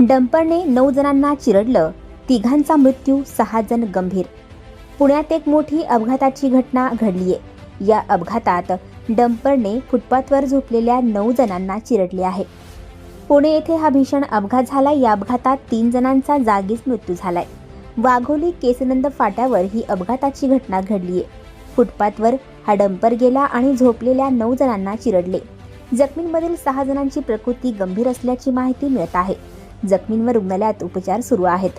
डंपरने नऊ जणांना चिरडलं. तिघांचा मृत्यू सहा जण गंभीर. पुण्यात एक मोठी अपघाताची घटना घडलीये. या अपघातात डंपरने फुटपाथवर झोपलेल्या नऊ जणांना चिरडले आहे. पुणे येथे हा भीषण अपघात झाला या अपघातात तीन जणांचा जागीच मृत्यू झालाय. वाघोली केसनंद फाट्यावर ही अपघाताची घटना घडलीये. फुटपाथवर हा डंपर गेला आणि झोपलेल्या नऊ जणांना चिरडले. जखमींमधील सहा जणांची प्रकृती गंभीर असल्याची माहिती मिळत आहे. जखमींवर रुग्णालयात उपचार सुरू आहेत.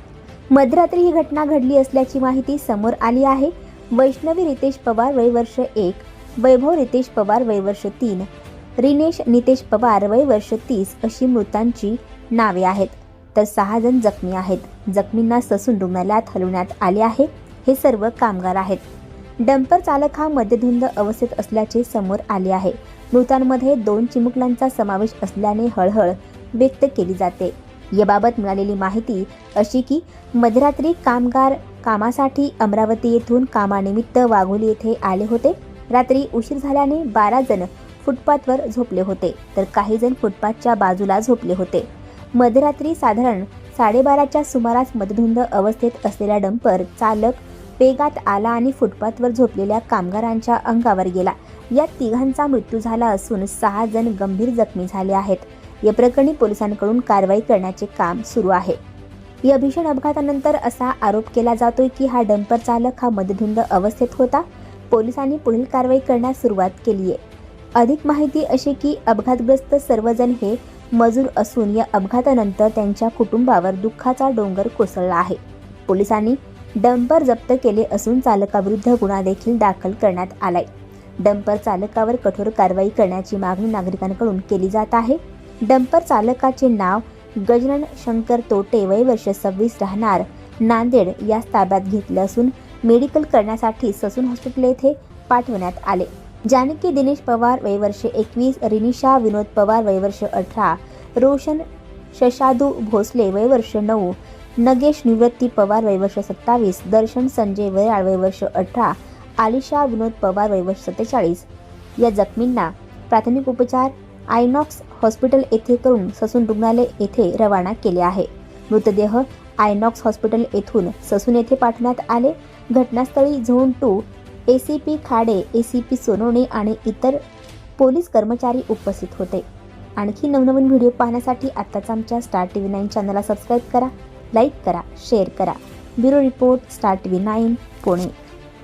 मध्यरात्री ही घटना घडली असल्याची माहिती समोर आली आहे. वैष्णवी रितेश पवार वय वर्ष एक वैभव रितेश पवार वय वर्ष तीन रिनेश नितेश पवार वय वर्ष तीस अशी मृतांची नावे आहेत. तर सहा जण जखमी आहेत. जखमींना ससून रुग्णालयात हलवण्यात आले आहे. हे सर्व कामगार आहेत. डंपर चालक हा मद्यधुंद अवस्थेत असल्याचे समोर आले आहे. मृतांमध्ये दोन चिमुकल्यांचा समावेश असल्याने हळहळ व्यक्त केली जाते. याबाबत मिळालेली माहिती अशी की मध्यरात्री कामगार कामासाठी अमरावती येथून कामानिमित्त वाघोली येथे आले होते. रात्री उशीर झाल्याने बारा जण फुटपाथवर झोपले होते तर काही जण फुटपाथच्या बाजूला झोपले होते. मध्यरात्री साधारण साडेबाराच्या सुमारास मदधुंद अवस्थेत असलेला डंपर चालक वेगात आला आणि फुटपाथवर झोपलेल्या कामगारांच्या अंगावर गेला. या तिघांचा मृत्यू झाला असून सहा जण गंभीर जखमी झाले आहेत. या प्रकरणी पोलिसांकडून कारवाई करण्याचे काम सुरू आहे. या भीषण अपघातानंतर असा आरोप केला जातोय की हा डंपर चालक हा मदधुंद अवस्थेत होता. पोलिसांनी पुढील कारवाई करण्यास सुरुवात केली आहे. अधिक माहिती अशी की अपघातग्रस्त सर्वजण हे मजूर असून या अपघातानंतर त्यांच्या कुटुंबावर दुःखाचा डोंगर कोसळला आहे. पोलिसांनी डंपर जप्त केले असून चालकाविरुद्ध गुन्हा देखील दाखल करण्यात आलाय. डंपर चालकावर कठोर कारवाई करण्याची मागणी नागरिकांकडून केली जात आहे. डंपर चालकाचे नाव गजनन शंकर तोटे वय वर्ष सव्वीस राहणार. नांदेड या ताब्यात घेतलं असून मेडिकल करण्यासाठी ससून हॉस्पिटल येथे पाठवण्यात आले. जानकी दिनेश पवार वय वर्ष एकवीस रिनिशा विनोद पवार वय वर्ष अठरा रोशन शशादू भोसले वय वर्ष नऊ नगेश निवृत्ती पवार वय वर्ष सत्तावीस दर्शन संजय वयाळ वय वर्ष अठरा आलिशा विनोद पवार वय वर्ष सत्तेचाळीस. या जखमींना प्राथमिक उपचार आयनॉक्स हॉस्पिटल येथे करून ससून रुग्णालय येथे रवाना केले आहे. मृतदेह आयनॉक्स हॉस्पिटल येथून ससून येथे पाठवण्यात आले. घटनास्थळी zone two A C P Khade A C P Sonawane आणि इतर पोलीस कर्मचारी उपस्थित होते. आणखी नवनवीन व्हिडिओ पाहण्यासाठी आत्ताच आमच्या स्टार टी व्ही नाईन चॅनलला सबस्क्राईब करा लाईक करा शेअर करा. Bureau report star T V nine Pune.